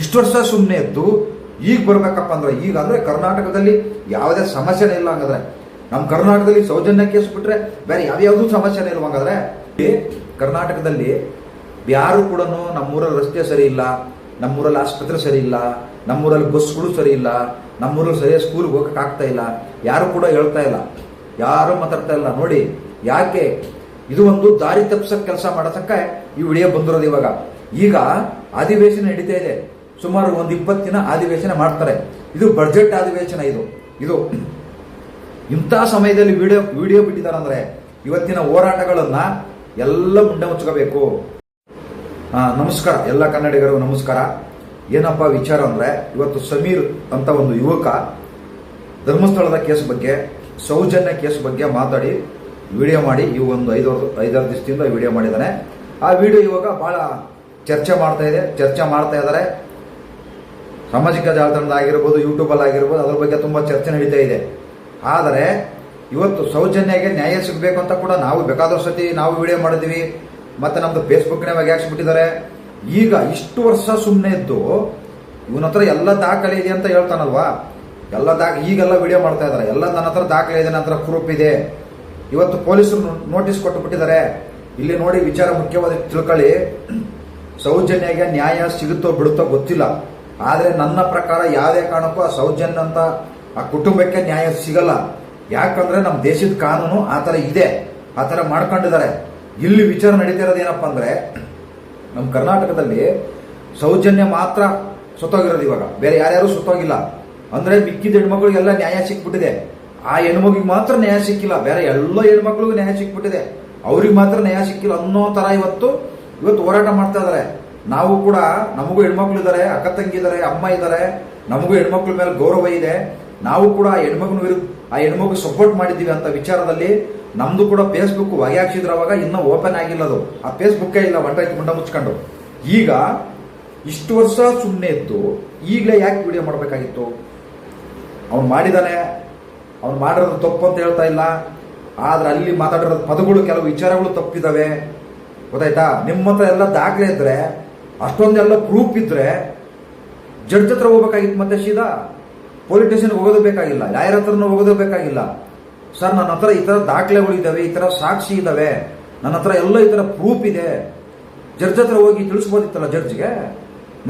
ಇಷ್ಟು ವರ್ಷ ಸುಮ್ಮನೆ ಇದ್ದು, ಈಗ ಬರ್ಬೇಕಪ್ಪ ಅಂದ್ರೆ ಈಗ ಅಂದ್ರೆ ಕರ್ನಾಟಕದಲ್ಲಿ ಯಾವುದೇ ಸಮಸ್ಯೆನೇ ಇಲ್ಲ ಹಂಗಾದ್ರೆ. ನಮ್ಮ ಕರ್ನಾಟಕದಲ್ಲಿ ಸೌಜನ್ಯ ಕೇಸ್ ಬಿಟ್ರೆ ಬೇರೆ ಯಾವ್ಯಾವುದೂ ಸಮಸ್ಯೆನೇ ಇಲ್ಲ ಹಂಗಾದ್ರೆ. ಕರ್ನಾಟಕದಲ್ಲಿ ಯಾರು ಕೂಡ ನಮ್ಮೂರಲ್ಲಿ ರಸ್ತೆ ಸರಿ ಇಲ್ಲ, ನಮ್ಮೂರಲ್ಲಿ ಆಸ್ಪತ್ರೆ ಸರಿ ಇಲ್ಲ, ನಮ್ಮೂರಲ್ಲಿ ಬಸ್ಗಳು ಸರಿ ಇಲ್ಲ, ನಮ್ಮೂರಲ್ಲಿ ಸರಿಯಾಗಿ ಸ್ಕೂಲ್ಗೆ ಹೋಗಕ್ಕೆ ಆಗ್ತಾ ಇಲ್ಲ, ಯಾರು ಕೂಡ ಹೇಳ್ತಾ ಇಲ್ಲ. ಯಾರು ಮಾತಾಡ್ತಾ ಇಲ್ಲ. ನೋಡಿ, ಯಾಕೆ? ಇದು ಒಂದು ದಾರಿ ತಪ್ಪಿಸಕ್ ಕೆಲಸ ಮಾಡತಕ್ಕ ಈ ವಿಡಿಯೋ ಬಂದಿರೋದು ಇವಾಗ. ಈಗ ಅಧಿವೇಶನ ನಡೀತಾ ಇದೆ. ಸುಮಾರು ಒಂದು ಇಪ್ಪತ್ತು ದಿನ ಅಧಿವೇಶನ ಮಾಡ್ತಾರೆ. ಇದು ಬಜೆಟ್ ಅಧಿವೇಶನ ಇದು. ಇದು ಇಂಥ ಸಮಯದಲ್ಲಿ ವಿಡಿಯೋ ವಿಡಿಯೋ ಬಿಟ್ಟಿದ್ದಾರೆ ಅಂದ್ರೆ ಇವತ್ತಿನ ಹೋರಾಟಗಳನ್ನ ಎಲ್ಲ ಮುಂಡೆ ಮುಚ್ಕೋಬೇಕು. ನಮಸ್ಕಾರ. ಎಲ್ಲ ಕನ್ನಡಿಗರಿಗೂ ನಮಸ್ಕಾರ. ಏನಪ್ಪ ವಿಚಾರ ಅಂದ್ರೆ ಇವತ್ತು ಸಮೀರ್ ಅಂತ ಒಂದು ಯುವಕ ಧರ್ಮಸ್ಥಳದ ಕೇಸ್ ಬಗ್ಗೆ, ಸೌಜನ್ಯ ಕೇಸ್ ಬಗ್ಗೆ ಮಾತಾಡಿ, ವಿಡಿಯೋ ಮಾಡಿ ಈ ಒಂದು ಐದು ಐದಾರು ದಿವಸದಿಂದ ವಿಡಿಯೋ ಮಾಡಿದ್ದಾನೆ. ಆ ವಿಡಿಯೋ ಇವಾಗ ಬಹಳ ಚರ್ಚೆ ಮಾಡ್ತಾ ಇದೆ. ಚರ್ಚೆ ಮಾಡ್ತಾ ಇದ್ದಾರೆ. ಸಾಮಾಜಿಕ ಜಾಲತಾಣದಾಗಿರ್ಬೋದು ಯೂಟ್ಯೂಬಲ್ಲಿ ಆಗಿರ್ಬೋದು ಅದ್ರ ಬಗ್ಗೆ ತುಂಬ ಚರ್ಚೆ ನಡೀತಾ ಇದೆ. ಆದರೆ, ಇವತ್ತು ಸೌಜನ್ಯಗೆ ನ್ಯಾಯ ಸಿಗಬೇಕು ಅಂತ ಕೂಡ ನಾವು ಬೇಕಾದಷ್ಟು ಸತಿ ನಾವು ವಿಡಿಯೋ ಮಾಡಿದ್ವಿ, ಮತ್ತೆ ನಮ್ದು ಫೇಸ್ಬುಕ್ನೇ ಹಾಕ್ಸ್ಬಿಟ್ಟಿದ್ದಾರೆ ಈಗ ಇಷ್ಟು ವರ್ಷ ಸುಮ್ಮನೆ ಇದ್ದು, ಇವನ ಹತ್ರ ಎಲ್ಲ ದಾಖಲೆ ಇದೆ ಅಂತ ಹೇಳ್ತಾನಲ್ವಾ? ಎಲ್ಲ ದಾಖ, ಈಗೆಲ್ಲ ವಿಡಿಯೋ ಮಾಡ್ತಾ ಇದ್ದಾರೆ. ಎಲ್ಲ ನನ್ನ ಹತ್ರ ದಾಖಲೆ ಇದೆ ನನ್ನ ಹತ್ರ ಪ್ರೂಫ್ ಇದೆ. ಇವತ್ತು ಪೊಲೀಸರು ನೋಟಿಸ್ ಕೊಟ್ಟು ಬಿಟ್ಟಿದ್ದಾರೆ. ಇಲ್ಲಿ ನೋಡಿ ವಿಚಾರ ಮುಖ್ಯವಾದ ತಿಳ್ಕೊಳ್ಳಿ. ಸೌಜನ್ಯಗೆ ನ್ಯಾಯ ಸಿಗುತ್ತೋ ಬಿಡುತ್ತೋ ಗೊತ್ತಿಲ್ಲ. ಆದರೆ ನನ್ನ ಪ್ರಕಾರ ಯಾವುದೇ ಕಾರಣಕ್ಕೂ ಆ ಸೌಜನ್ಯ ಅಂತ ಆ ಕುಟುಂಬಕ್ಕೆ ನ್ಯಾಯ ಸಿಗಲ್ಲ. ಯಾಕಂದ್ರೆ ನಮ್ಮ ದೇಶದ ಕಾನೂನು ಆ ಥರ ಇದೆ. ಆ ಥರ ಮಾಡ್ಕೊಂಡಿದ್ದಾರೆ. ಇಲ್ಲಿ ವಿಚಾರ ನಡೀತಿರೋದು ಏನಪ್ಪ ಅಂದರೆ ನಮ್ಮ ಕರ್ನಾಟಕದಲ್ಲಿ ಸೌಜನ್ಯ ಮಾತ್ರ ಸುತ್ತೋಗಿರೋದು ಇವಾಗ. ಬೇರೆ ಯಾರ್ಯಾರು ಸುತ್ತೋಗಿಲ್ಲ. ಅಂದ್ರೆ ಮಿಕ್ಕಿದ ಹೆಣ್ಮಕ್ಳಿಗೆಲ್ಲ ನ್ಯಾಯ ಸಿಕ್ಬಿಟ್ಟಿದೆ. ಆ ಹೆಣ್ಮಗಿಗೆ ಮಾತ್ರ ನ್ಯಾಯ ಸಿಕ್ಕಿಲ್ಲ. ಬೇರೆ ಎಲ್ಲ ಹೆಣ್ಮಕ್ಳಿಗೂ ನ್ಯಾಯ ಸಿಕ್ಬಿಟ್ಟಿದೆ. ಅವ್ರಿಗೆ ಮಾತ್ರ ನ್ಯಾಯ ಸಿಕ್ಕಿಲ್ಲ ಅನ್ನೋ ತರ ಇವತ್ತು ಇವತ್ತು ಹೋರಾಟ ಮಾಡ್ತಾ ಇದಾರೆ. ನಾವು ಕೂಡ ನಮಗೂ ಹೆಣ್ಮಕ್ಳು ಇದ್ದಾರೆ, ಅಕ್ಕ ತಂಗಿ ಇದ್ದಾರೆ, ಅಮ್ಮ ಇದ್ದಾರೆ, ನಮಗೂ ಹೆಣ್ಮಕ್ಳ ಮೇಲೆ ಗೌರವ ಇದೆ. ನಾವು ಕೂಡ ಆ ಹೆಣ್ಮಕ್ಳ ವಿರುದ್ಧ, ಆ ಹೆಣ್ಮಗು ಸಪೋರ್ಟ್ ಮಾಡಿದ್ದೀವಿ ಅಂತ ವಿಚಾರದಲ್ಲಿ ನಮ್ದು ಕೂಡ ಫೇಸ್ಬುಕ್ ಹೊಗೆ ಹಾಕ್ಸಿದ್ರ ಅವಾಗ ಇನ್ನೂ ಓಪನ್ ಆಗಿಲ್ಲ ಅದು. ಆ ಫೇಸ್ಬುಕ್ಕೇ ಇಲ್ಲ ಒಂಟಾಕಿ ಮುಂಡ ಮುಚ್ಕೊಂಡು. ಈಗ ಇಷ್ಟು ವರ್ಷ ಸುಮ್ಮನೆ ಇದ್ದು ಈಗಲೇ ಯಾಕೆ ವಿಡಿಯೋ ಮಾಡಬೇಕಾಗಿತ್ತು? ಅವ್ನು ಮಾಡಿದಾನೆ, ಅವ್ನು ಮಾಡಿರೋದು ತಪ್ಪು ಅಂತ ಹೇಳ್ತಾ ಇಲ್ಲ. ಆದ್ರೆ ಅಲ್ಲಿ ಮಾತಾಡಿರೋ ಪದಗಳು, ಕೆಲವು ವಿಚಾರಗಳು ತಪ್ಪಿದಾವೆ. ಗೊತ್ತಾಯ್ತಾ? ನಿಮ್ಮ ಹತ್ರ ಎಲ್ಲ ದಾಖಲೆ ಇದ್ರೆ ಅಷ್ಟೊಂದೆಲ್ಲ ಪ್ರೂಫ್ ಇದ್ರೆ ಜಡ್ಜ್ ಹತ್ರ ಹೋಗ್ಬೇಕಾಗಿತ್ತು ಮತ್ತೆ ಸೀದಾ ಪೊಲೀಸ್ ಸ್ಟೇಷನ್ಗೆ ಹೋಗೋದು ಬೇಕಾಗಿಲ್ಲ ಯಾರ ಹತ್ರನೂ ಹೋಗೋದು ಬೇಕಾಗಿಲ್ಲ. ಸರ್ ನನ್ನ ಹತ್ರ ಈ ಥರ ದಾಖಲೆಗಳಿದ್ದಾವೆ ಈ ಥರ ಸಾಕ್ಷಿ ಇದ್ದಾವೆ ನನ್ನ ಹತ್ರ ಎಲ್ಲ ಈ ಥರ ಪ್ರೂಫ್ ಇದೆ. ಜಡ್ಜ್ ಹತ್ರ ಹೋಗಿ ತಿಳಿಸ್ಬೋದಿತ್ತಲ್ಲ ಜಡ್ಜ್ಗೆ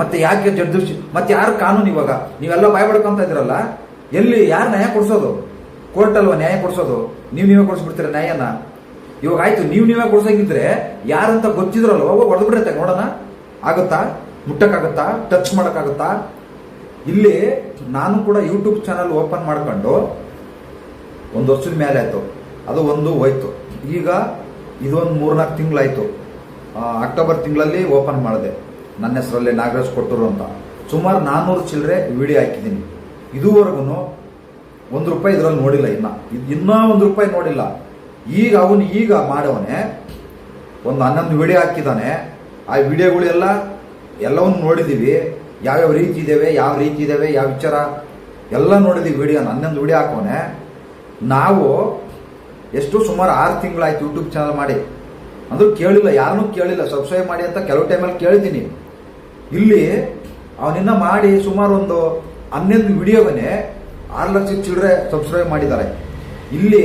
ಮತ್ತೆ ಯಾಕೆ ಜಡ್ಜ್ ಮತ್ತೆ ಯಾರು ಕಾನೂನು ಇವಾಗ? ನೀವೆಲ್ಲ ಬಾಯ್ ಬಡ್ಕೊಂತ ಇದ್ರಲ್ಲ ಎಲ್ಲಿ, ಯಾರು ನ್ಯಾಯ ಕೊಡಿಸೋದು? ಕೋರ್ಟ್ ಅಲ್ವಾ ನ್ಯಾಯ ಕೊಡಿಸೋದು? ನೀವು ನೀವೇ ಕೊಡಿಸ್ಬಿಡ್ತೀರ ನ್ಯಾಯನ? ಇವಾಗ ಆಯ್ತು, ನೀವು ನೀವೇ ಕೊಡ್ಸಂಗಿದ್ರೆ ಯಾರಂತ ಗೊತ್ತಿದ್ರಲ್ವ? ಹೋಗಿ ಹೊಡೆದು ಬಿಡತ್ತೆ ನೋಡೋಣ. ಆಗುತ್ತಾ? ಮುಟ್ಟಕ್ಕಾಗುತ್ತಾ? ಟಚ್ ಮಾಡೋಕ್ಕಾಗುತ್ತಾ? ಇಲ್ಲಿ ನಾನು ಕೂಡ ಯೂಟ್ಯೂಬ್ ಚಾನಲ್ ಓಪನ್ ಮಾಡ್ಕೊಂಡು ಒಂದು ವರ್ಷದ ಮೇಲೆ ಆಯ್ತು. ಅದು ಒಂದು ಹೋಯ್ತು. ಈಗ ಇದೊಂದು ಮೂರ್ನಾಲ್ಕು ತಿಂಗಳಾಯ್ತು. ಅಕ್ಟೋಬರ್ ತಿಂಗಳಲ್ಲಿ ಓಪನ್ ಮಾಡಿದೆ. ನನ್ನ ಹೆಸರಲ್ಲಿ ನಾಗರಾಜ್ ಕೊಟ್ಟರು ಅಂತ. ಸುಮಾರು ನಾನ್ನೂರು ಚಿಲ್ಲರೆ ವಿಡಿಯೋ ಹಾಕಿದ್ದೀನಿ. ಇದುವರೆಗೂ ಒಂದು ರೂಪಾಯಿ ಇದರಲ್ಲಿ ನೋಡಿಲ್ಲ ಇನ್ನ. ಇನ್ನೂ ಒಂದು ರೂಪಾಯಿ ನೋಡಿಲ್ಲ. ಈಗ ಅವನು ಈಗ ಮಾಡವನೇ, ಒಂದು ಹನ್ನೊಂದು ವಿಡಿಯೋ ಹಾಕಿದ್ದಾನೆ ಆ ವಿಡಿಯೋಗಳೆಲ್ಲ ಎಲ್ಲವನ್ನು ನೋಡಿದ್ದೀವಿ. ಯಾವ್ಯಾವ ರೀತಿ ಇದ್ದಾವೆ ಯಾವ ರೀತಿ ಇದ್ದಾವೆ ಯಾವ ವಿಚಾರ, ಎಲ್ಲ ನೋಡಿದ್ದೀವಿ ವಿಡಿಯೋನ ಹನ್ನೊಂದು ವಿಡಿಯೋ ಹಾಕೋನೆ. ನಾವು ಎಷ್ಟು ಸುಮಾರು ಆರು ತಿಂಗಳಾಯ್ತು ಯೂಟ್ಯೂಬ್ ಚಾನಲ್ ಮಾಡಿ. ಅಂದ್ರೂ ಕೇಳಿಲ್ಲ, ಯಾರನ್ನೂ ಕೇಳಿಲ್ಲ. ಸಬ್ಸ್ಕ್ರೈಬ್ ಮಾಡಿ ಅಂತ ಕೆಲವು ಟೈಮಲ್ಲಿ ಕೇಳಿದ್ದೀನಿ. ಇಲ್ಲಿ ಅವನಿನ್ನ ಮಾಡಿ ಸುಮಾರು ಒಂದು ಹನ್ನೊಂದು ವಿಡಿಯೋವನ್ನೇ ಆರು ಲಕ್ಷ ಚಿಲ್ಲರೆ ಸಬ್ಸ್ಕ್ರೈಬ್ ಮಾಡಿದ್ದಾರೆ. ಇಲ್ಲಿ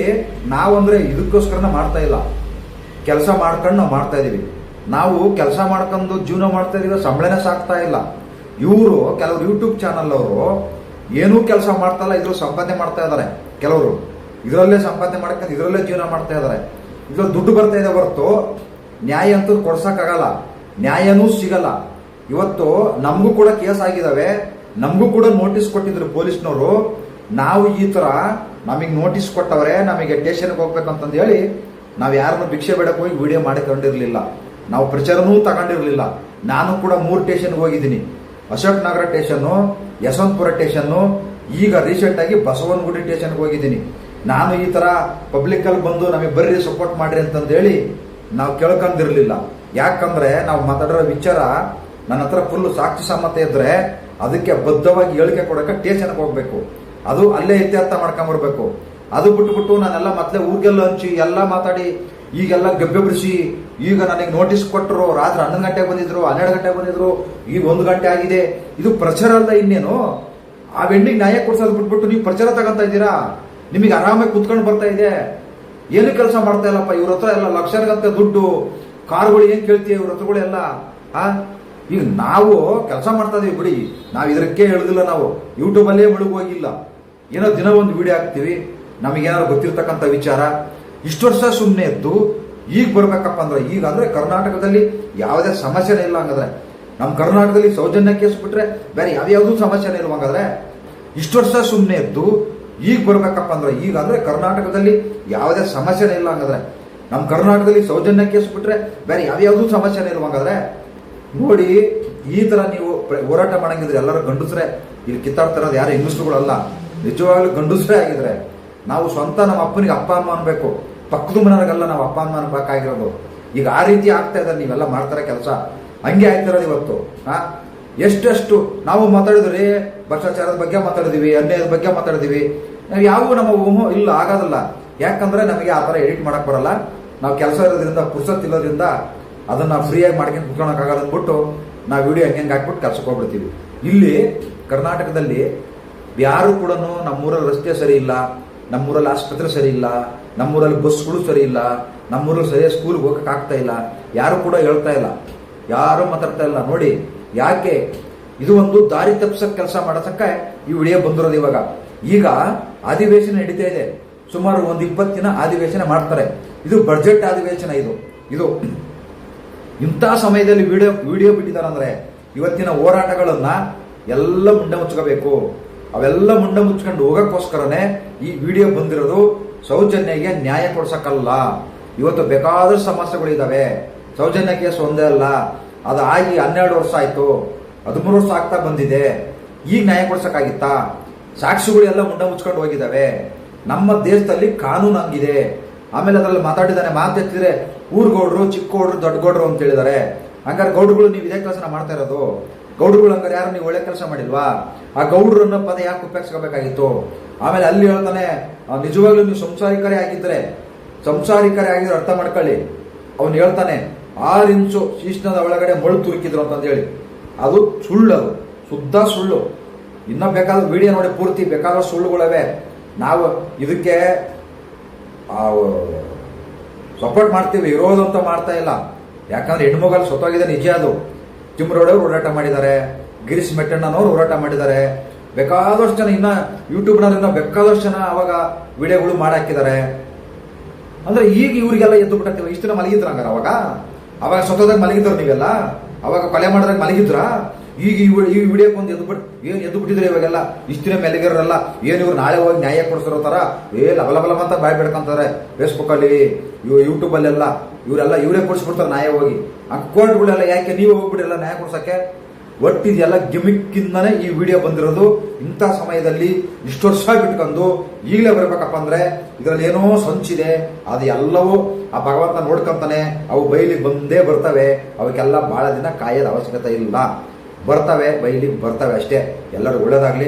ನಾವಂದ್ರೆ ಇದಕ್ಕೋಸ್ಕರನ ಮಾಡ್ತಾ ಇಲ್ಲ. ಕೆಲಸ ಮಾಡ್ಕೊಂಡು ನಾವು ಮಾಡ್ತಾ ಇದೀವಿ ನಾವು ಕೆಲಸ ಮಾಡ್ಕೊಂಡು ಜೀವನ ಮಾಡ್ತಾ ಇದೀವಿ ಸಂಬಳನೇ ಸಾಕ್ತಾ ಇಲ್ಲ. ಇವರು ಕೆಲವರು ಯೂಟ್ಯೂಬ್ ಚಾನಲ್ ಅವರು ಏನೂ ಕೆಲಸ ಮಾಡ್ತಾ ಇಲ್ಲ ಇದ್ರ ಸಂಪಾದನೆ ಮಾಡ್ತಾ ಇದ್ದಾರೆ ಕೆಲವರು. ಇದರಲ್ಲೇ ಸಂಪಾದನೆ ಮಾಡ್ಕೊಂಡು ಇದರಲ್ಲೇ ಜೀವನ ಮಾಡ್ತಾ ಇದ್ದಾರೆ. ಇದ್ರಲ್ಲಿ ದುಡ್ಡು ಬರ್ತಾ ಇದೆ ಹೊರತು ನ್ಯಾಯ ಅಂತೂ ಕೊಡ್ಸಕ್ಕಾಗಲ್ಲ. ನ್ಯಾಯನೂ ಸಿಗಲ್ಲ. ಇವತ್ತು ನಮಗೂ ಕೂಡ ಕೇಸ್ ಆಗಿದಾವೆ. ನಮಗೂ ಕೂಡ ನೋಟಿಸ್ ಕೊಟ್ಟಿದ್ರು ಪೊಲೀಸ್ನವರು. ನಾವು ಈ ತರ ನಮಗೆ ನೋಟಿಸ್ ಕೊಟ್ಟವ್ರೆ, ನಮಗೆ ಸ್ಟೇಷನ್ಗೆ ಹೋಗ್ಬೇಕಂತಂದು ಹೇಳಿ ನಾವು ಯಾರನ್ನು ಭಿಕ್ಷೆ ಬೇಡಕ್ಕೆ ಹೋಗಿ ವಿಡಿಯೋ ಮಾಡಿಕೊಂಡಿರ್ಲಿಲ್ಲ ನಾವು ಪ್ರಚಾರನೂ ತಗೊಂಡಿರ್ಲಿಲ್ಲ. ನಾನು ಕೂಡ ಮೂರು ಸ್ಟೇಷನ್ಗೆ ಹೋಗಿದ್ದೀನಿ. ಅಶೋಕ್ ನಗರ ಸ್ಟೇಷನ್ ಯಶವಂತಪುರ ಸ್ಟೇಷನ್ ಈಗ ರೀಸೆಂಟ್ ಆಗಿ ಬಸವನಗುಡಿ ಸ್ಟೇಷನ್ಗೆ ಹೋಗಿದ್ದೀನಿ. ನಾನು ಈ ತರ ಪಬ್ಲಿಕ್ ಅಲ್ಲಿ ಬಂದು ನಮಗೆ ಬರ್ರಿ ಸಪೋರ್ಟ್ ಮಾಡ್ರಿ ಅಂತಂದೇಳಿ ನಾವು ಕೇಳ್ಕೊಂಡಿರ್ಲಿಲ್ಲ. ಯಾಕಂದ್ರೆ ನಾವು ಮಾತಾಡಿರೋ ವಿಚಾರ ನನ್ನ ಹತ್ರ ಫುಲ್ ಸಾಕ್ಷಿ ಸಮ್ಮತ ಇದ್ರೆ ಅದಕ್ಕೆ ಬದ್ಧವಾಗಿ ಹೇಳಿಕೆ ಕೊಡಕ ಸ್ಟೇಷನ್ಗೆ ಹೋಗ್ಬೇಕು. ಅದು ಅಲ್ಲೇ ಇತ್ಯರ್ಥ ಮಾಡ್ಕೊಂಬರ್ಬೇಕು ಅದು ಬಿಟ್ಬಿಟ್ಟು ನಾನೆಲ್ಲ ಮತ್ತೆ ಊರಿಗೆಲ್ಲ ಹಂಚಿ ಎಲ್ಲ ಮಾತಾಡಿ ಈಗೆಲ್ಲ ಗಬ್ಬೆ ಬಿಡಿಸಿ ಈಗ ನನಗೆ ನೋಟಿಸ್ ಕೊಟ್ಟರು, ರಾತ್ರಿ ಹನ್ನೊಂದು ಗಂಟೆಗೆ ಬಂದಿದ್ರು, ಹನ್ನೆರಡು ಗಂಟೆಗೆ ಬಂದಿದ್ರು, ಈಗ ಒಂದು ಗಂಟೆ ಆಗಿದೆ. ಇದು ಪ್ರಚಾರ ಅಲ್ಲ ಇನ್ನೇನು? ಆ ಬೆಂಡಿಗೆ ನ್ಯಾಯ ಕೊಡ್ಸೋದು ಬಿಟ್ಬಿಟ್ಟು ನೀವು ಪ್ರಚಾರ ತಗೊಂತ ಇದ್ದೀರಾ? ನಿಮಗೆ ಆರಾಮಾಗಿ ಕುತ್ಕೊಂಡು ಬರ್ತಾ ಇದೆ. ಏನು ಕೆಲಸ ಮಾಡ್ತಾ ಇಲ್ಲಪ್ಪ, ಇವ್ರ ಹತ್ರ ಎಲ್ಲ ಲಕ್ಷಗಂತ ದುಡ್ಡು, ಕಾರುಗಳು ಏನು ಕೇಳ್ತೀವಿ ಇವ್ರ ಹತ್ರಗಳೆಲ್ಲ ಆ? ಈಗ ನಾವು ಕೆಲಸ ಮಾಡ್ತಾ ಇದೀವಿ, ಬಿಡಿ. ನಾವು ಇದಕ್ಕೆ ಹೇಳುದಿಲ್ಲ ನಾವು. ಯೂಟ್ಯೂಬಲ್ಲೇ ಅಲ್ಲೇ ಮುಳುಗ್ ಹೋಗಿಲ್ಲ ಏನೋ ದಿನ ಒಂದು ವಿಡಿಯೋ ಹಾಕ್ತಿವಿ. ನಮಗೇನಾದ್ರು ಗೊತ್ತಿರ್ತಕ್ಕಂಥ ವಿಚಾರ. ಇಷ್ಟು ವರ್ಷ ಸುಮ್ಮನೆ ಇದ್ದು ಈಗ ಬರ್ಬೇಕಪ್ಪ ಅಂದ್ರೆ ಈಗ ಅಂದ್ರೆ ಕರ್ನಾಟಕದಲ್ಲಿ ಯಾವುದೇ ಸಮಸ್ಯೆನೇ ಇಲ್ಲ ಹಂಗಾದ್ರೆ. ನಮ್ಮ ಕರ್ನಾಟಕದಲ್ಲಿ ಸೌಜನ್ಯ ಕೇಸ್ ಬಿಟ್ರೆ ಬೇರೆ ಯಾವ್ಯಾವುದೂ ಸಮಸ್ಯೆನೇ ಇಲ್ಲ ಹಂಗಾದ್ರೆ. ಇಷ್ಟು ವರ್ಷ ಸುಮ್ಮನೆ ಇದ್ದು ಈಗ ಬರ್ಬೇಕಪ್ಪ ಅಂದ್ರೆ ಈಗ ಅಂದ್ರೆ ಕರ್ನಾಟಕದಲ್ಲಿ ಯಾವುದೇ ಸಮಸ್ಯೆನೇ ಇಲ್ಲ ಹಂಗಾದ್ರೆ. ನಮ್ಮ ಕರ್ನಾಟಕದಲ್ಲಿ ಸೌಜನ್ಯ ಕೇಸ್ ಬಿಟ್ರೆ ಬೇರೆ ಯಾವ್ಯಾವುದೂ ಸಮಸ್ಯೆನೇ ಇಲ್ಲ ಹಂಗಾದ್ರೆ. ನೋಡಿ, ಈ ತರ ನೀವು ಹೋರಾಟ ಮಾಡಂಗಿದ್ರೆ ಎಲ್ಲರೂ ಗಂಡಸ್ರೆ, ಇಲ್ಲಿ ಕಿತ್ತಾಡ್ತಿರೋದು ಯಾರು ಹೆಂಗಸ್ರುಗಳಲ್ಲ. ನಿಜವಾಗ್ಲೂ ಗಂಡಸ್ರೇ ಆಗಿದ್ರೆ ನಾವು ಸ್ವಂತ ನಮ್ಮ ಅಪ್ಪನಿಗೆ ಅಪ್ಪ ಅಮ್ಮ ಅನ್ಬೇಕು. ಪಕ್ಕದ ಮನೆಯವ್ರಿಗೆಲ್ಲ ನಾವು ಅಪ್ಪ ಅಮ್ಮನ ಪಕ್ಕ ಆಗಿರೋದು ಈಗ ಆ ರೀತಿ ಆಗ್ತಾ ಇದ್ದಾರೆ ನೀವೆಲ್ಲ ಮಾಡ್ತಾರೆ ಕೆಲಸ. ಹಂಗೆ ಆಗ್ತಿರೋದು ಇವತ್ತು. ಹಾ ಎಷ್ಟೆಷ್ಟು ನಾವು ಮಾತಾಡಿದ್ರಿ, ಭ್ರಷ್ಟಾಚಾರದ ಬಗ್ಗೆ ಮಾತಾಡಿದೀವಿ ಅನ್ಯಾಯದ ಬಗ್ಗೆ ಮಾತಾಡಿದೀವಿ ನಾವು ಯಾವ ನಮ್ಮ ಊಹು ಇಲ್ಲ, ಆಗೋದಿಲ್ಲ. ಯಾಕಂದ್ರೆ ನಮಗೆ ಆ ಥರ ಎಡಿಟ್ ಮಾಡಕ್ ಬರಲ್ಲ. ನಾವು ಕೆಲಸ ಇರೋದ್ರಿಂದ, ಪುರ್ಸತ್ ಇಲ್ಲೋದ್ರಿಂದ ಅದನ್ನ ಫ್ರೀಯಾಗಿ ಮಾಡ್ಕೊಂಡು ಕುತ್ಕೊಳಕ್ಕಾಗಲ್ಲ ಅಂದ್ಬಿಟ್ಟು ನಾವು ವಿಡಿಯೋ ಹೆಂಗೆ ಹಾಕ್ಬಿಟ್ಟು ಕೆಲಸಕ್ಕೆ ಹೋಗ್ಬಿಡ್ತೀವಿ. ಇಲ್ಲಿ ಕರ್ನಾಟಕದಲ್ಲಿ ಯಾರು ಕೂಡ ನಮ್ಮೂರಲ್ಲಿ ರಸ್ತೆ ಸರಿ ಇಲ್ಲ, ನಮ್ಮೂರಲ್ಲಿ ಆಸ್ಪತ್ರೆ ಸರಿ ಇಲ್ಲ ನಮ್ಮೂರಲ್ಲಿ ಬಸ್ಗಳು ಸರಿ ಇಲ್ಲ, ನಮ್ಮೂರಲ್ಲಿ ಸರಿಯಾಗಿ ಸ್ಕೂಲ್ಗೆ ಹೋಗಕ್ಕೆ ಆಗ್ತಾ ಇಲ್ಲ, ಯಾರು ಕೂಡ ಹೇಳ್ತಾ ಇಲ್ಲ, ಯಾರು ಮಾತಾಡ್ತಾ ಇಲ್ಲ. ನೋಡಿ, ಯಾಕೆ? ಇದು ಒಂದು ದಾರಿ ತಪ್ಪಿಸಕ್ ಕೆಲಸ ಮಾಡತಕ್ಕ ಈ ವಿಡಿಯೋ ಬಂದಿರೋದು ಇವಾಗ. ಈಗ ಅಧಿವೇಶನ ನಡೀತಾ ಇದೆ. ಸುಮಾರು ಒಂದು ಇಪ್ಪತ್ತು ದಿನ ಅಧಿವೇಶನ ಮಾಡ್ತಾರೆ. ಇದು ಬಜೆಟ್ ಅಧಿವೇಶನ ಇದು. ಇದು ಇಂಥ ಸಮಯದಲ್ಲಿ ವಿಡಿಯೋ ವಿಡಿಯೋ ಬಿಟ್ಟಿದಾರಂದ್ರೆ ಇವತ್ತಿನ ಹೋರಾಟಗಳನ್ನ ಎಲ್ಲ ಮುಂಡೆ ಮುಚ್ಕೋಬೇಕು. ಅವೆಲ್ಲ ಮುಂಡೆ ಮುಚ್ಕೊಂಡು ಹೋಗಕ್ಕೋಸ್ಕರನೇ ಈ ವಿಡಿಯೋ ಬಂದಿರೋದು ಸೌಜನ್ಯಗೆ ನ್ಯಾಯ ಕೊಡ್ಸಕ್ಕಲ್ಲ ಇವತ್ತು ಬೇಕಾದಷ್ಟು ಸಮಸ್ಯೆಗಳಿದ್ದಾವೆ ಸೌಜನ್ಯ ಕೇಸ್ ಒಂದೇ ಅಲ್ಲ. ಅದು ಆಗಿ ಹನ್ನೆರಡು ವರ್ಷ ಆಯ್ತು. ಹದಿಮೂರು ವರ್ಷ ಆಗ್ತಾ ಬಂದಿದೆ. ಈಗ ನ್ಯಾಯ ಕೊಡ್ಸಕ್ಕಾಗಿತ್ತಾ? ಸಾಕ್ಷಿಗಳೆಲ್ಲ ಮುಂಡ ಮುಚ್ಕೊಂಡು ಹೋಗಿದ್ದಾವೆ ನಮ್ಮ ದೇಶದಲ್ಲಿ ಕಾನೂನು ಹಂಗಿದೆ. ಆಮೇಲೆ ಅದ್ರಲ್ಲಿ ಮಾತಾಡಿದಾನೆ ಚಿಕ್ಕ ಊರ್ಗೌಡ್ರು ದೊಡ್ಡ ಗೌಡ್ರು ಅಂತ ಹೇಳಿದಾರೆ. ಹಂಗಾರೆ ಗೌಡ್ರುಗಳು ನೀವು ಇದೇ ಕೆಲಸನ ಮಾಡ್ತಾ ಇರೋದು. ಗೌಡ್ರುಗಳು ಹಂಗಾರೆ ಯಾರು? ನೀವು ಒಳ್ಳೆ ಕೆಲಸ ಮಾಡಿಲ್ವಾ? ಆ ಗೌಡ್ರು ಪದ ಯಾಕೆ ಉಪಯೋಗಿಸ್ಕೋಬೇಕಾಗಿತ್ತು? ಆಮೇಲೆ ಅಲ್ಲಿ ಹೇಳ್ತಾನೆ ನಿಜವಾಗ್ಲೂ ನೀವು ಸಂಸಾರಿಕರೇ ಆಗಿದ್ರೆ ಸಂಸಾರಿಕರೇ ಆಗಿದ್ರೆ ಅರ್ಥ ಮಾಡ್ಕೊಳ್ಳಿ. ಅವನು ಹೇಳ್ತಾನೆ ಆರು ಇಂಚು ಶೀಷ್ಣದ ಒಳಗಡೆ ಮೊಳು ತುರುಕಿದ್ರು ಅಂತಂದೇಳಿ ಅದು ಸುಳ್ಳು ಅದು, ಶುದ್ಧ ಸುಳ್ಳು. ಇನ್ನ ಬೇಕಾದ ವಿಡಿಯೋ ನೋಡಿ ಪೂರ್ತಿ, ಬೇಕಾದ ಸುಳ್ಳುಗಳವೆ. ನಾವು ಇದಕ್ಕೆ ಸಪೋರ್ಟ್ ಮಾಡ್ತೀವಿ ಇರೋದಂತ ಮಾಡ್ತಾ ಇಲ್ಲ. ಯಾಕಂದ್ರೆ ಹೆಣ್ಮಗಲ್ಲಿ ಸೊತ್ತೋಗಿದೆ ನಿಜ ಅದು. ತಿಮ್ಮರೋಡವ್ರು ಹೋರಾಟ ಮಾಡಿದ್ದಾರೆ, ಗಿರೀಶ್ ಮೆಟ್ಟಣ್ಣನವರು ಹೋರಾಟ ಮಾಡಿದ್ದಾರೆ. ಬೇಕಾದಷ್ಟು ಜನ ಇನ್ನ ಯೂಟ್ಯೂಬ್ನಲ್ಲಿ ಬೇಕಾದಷ್ಟು ಜನ ಅವಾಗ ವಿಡಿಯೋಗಳು ಮಾಡಾಕಿದ್ದಾರೆ. ಅಂದ್ರೆ ಈಗ ಇವರಿಗೆಲ್ಲ ಎದ್ದು ಬಿಟ್ಟಿರ್ತೀವಿ ಇಷ್ಟು ಮಲಗಿದ್ರ ಹಂಗಾರ ಅವಾಗ? ಅವಾಗ ಸ್ವತಃದಾಗ ಮಲಗಿದ್ರು ನೀವೆಲ್ಲ? ಅವಾಗ ಕೊಲೆ ಮಾಡಿದಾಗ ಮಲಗಿದ್ರ? ಈಗ ಈ ವಿಡಿಯೋ ಒಂದು ಎದ್ದು ಬಿಟ್ಟು ಏನು ಎದ್ದು ಬಿಟ್ಟಿದ್ರೆ ಇವಾಗೆಲ್ಲ? ಇಷ್ಟು ದಿನ ಮೆಲಗಿರಲ್ಲ ಏನ್ ಇವ್ರು ನಾಳೆ ಹೋಗಿ ನ್ಯಾಯ ಕೊಡಿಸಿರೋ ತರ? ಏ ಲಬಲಬಲ ಲಬ ಲಬ ಅಂತ ಬಾಯ್ ಬಿಡ್ಕೊಂತಾರೆ ಫೇಸ್ಬುಕ್ ಅಲ್ಲಿ, ಇವ್ ಯೂಟ್ಯೂಬ್ ಅಲ್ಲೆಲ್ಲ. ಇವರೆಲ್ಲ ಇವರೇ ಕೊಡಿಸ್ಬಿಡ್ತಾರೆ ನ್ಯಾಯ ಹೋಗಿ. ಆ ಕೋರ್ಟ್ಗಳೆಲ್ಲ ಯಾಕೆ ನೀವು ಹೋಗ್ಬಿಡಿಲ್ಲ ನ್ಯಾಯ ಕೊಡ್ಸಕ್ಕೆ? ಒಟ್ಟು ಇದೆಲ್ಲ ಗಿಮಿಕ್ಕಿಂದನೇ ಈ ವಿಡಿಯೋ ಬಂದಿರೋದು. ಇಂಥ ಸಮಯದಲ್ಲಿ ಇಷ್ಟು ವರ್ಷ ಬಿಟ್ಕೊಂಡು ಈಗಲೇ ಬರ್ಬೇಕಪ್ಪ ಅಂದ್ರೆ ಇದರಲ್ಲಿ ಏನೋ ಸಂಚಿದೆ. ಅದು ಎಲ್ಲವೂ ಆ ಭಗವಂತ ನೋಡ್ಕೊಂತಾನೆ ಅವು ಬೈಲಿಗೆ ಬಂದೇ ಬರ್ತವೆ. ಅವಕ್ಕೆಲ್ಲ ಬಹಳ ದಿನ ಕಾಯೋದ ಅವಶ್ಯಕತೆ ಇಲ್ಲ. ಬರ್ತವೆ ಬೈಲಿ ಬರ್ತವೆ ಅಷ್ಟೇ. ಎಲ್ಲರೂ ಒಳ್ಳೇದಾಗ್ಲಿ.